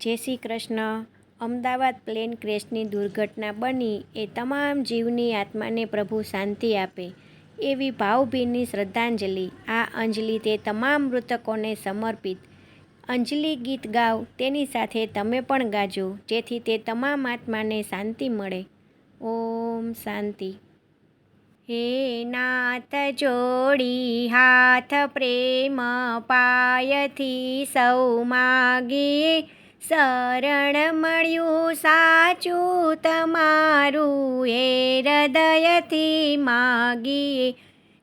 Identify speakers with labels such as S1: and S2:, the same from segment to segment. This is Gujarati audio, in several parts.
S1: જય શ્રી કૃષ્ણ. અમદાવાદ પ્લેન ક્રેશની દુર્ઘટના બની એ તમામ જીવની આત્માને પ્રભુ શાંતિ આપે એવી ભાવભીની શ્રદ્ધાંજલિ. આ અંજલિ તે તમામ મૃતકોને સમર્પિત. અંજલિ ગીત ગાવ, તેની સાથે તમે પણ ગાજો, જેથી તે તમામ આત્માને શાંતિ મળે. ઓમ શાંતિ. હે નાથ જોડી, હાથ પ્રેમ પાયથી સૌ માગીએ શરણ મળ્યું સાચું તમારું એ હૃદયથી માગીએ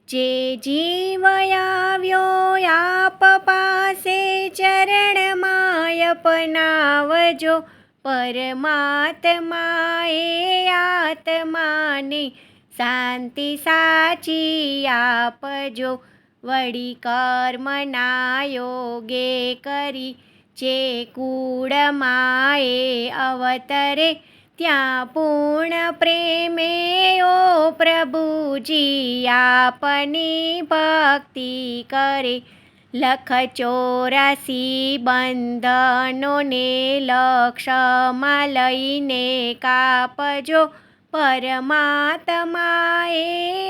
S1: જે જીવ આવ્યો આપ પાસે ચરણમાં અપનાવજો. પરમાત્માએ આત્માને શાંતિ સાચી આપજો. વળી કર્મના યોગે કરી જે કુળમાએ અવતરે, ત્યાં પૂર્ણ પ્રેમે ઓ પ્રભુજી આપની ભક્તિ કરે. લખ ચોરાસી બંધનોને લક્ષમાં લઈને કાપજો, પરમાત્માએ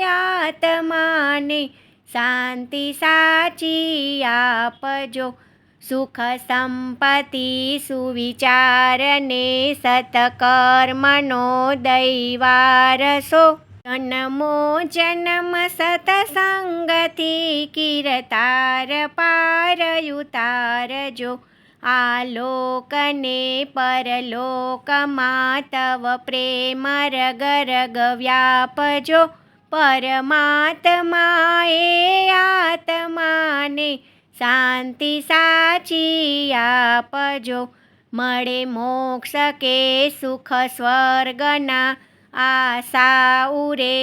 S1: આત્માને શાંતિ સાચી આપજો. સુખ સંપત્તિ સુવિચારને સતકર્મનો દૈવારસો જન્મો જન્મ સતસંગથી કિરતાર પારયુતારજો આલોકને પરલોકમાં તવ પ્રેમ રગ રગ વ્યાપજો પરમાત્માએ આત્માને શાંતિ સાચી આપજો. મળે મોક્ષ કે સુખ સ્વર્ગના આશા ઉરે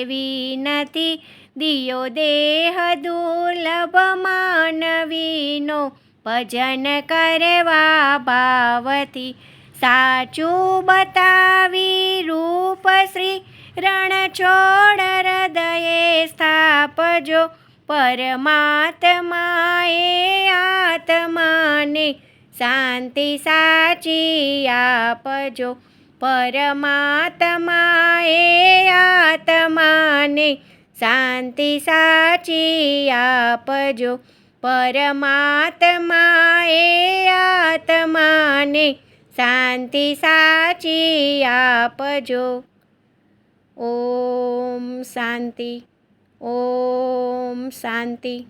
S1: એવી નથી દિયો દેહ દુર્લભ માનવીનો ભજન કરવા ભાવથી. સાચું બતાવી રૂપ શ્રી રણછોડ હૃદયે સ્થાપજો. પરમાત્માએ આત્માને શાંતિ સાચી આપજો. પરમાત્માએ આત્માને શાંતિ સાચી આપજો. પરમાત્માએ આત્માને શાંતિ સાચી આપજો. ઓમ શાંતિ. ઓમ શાંતિ.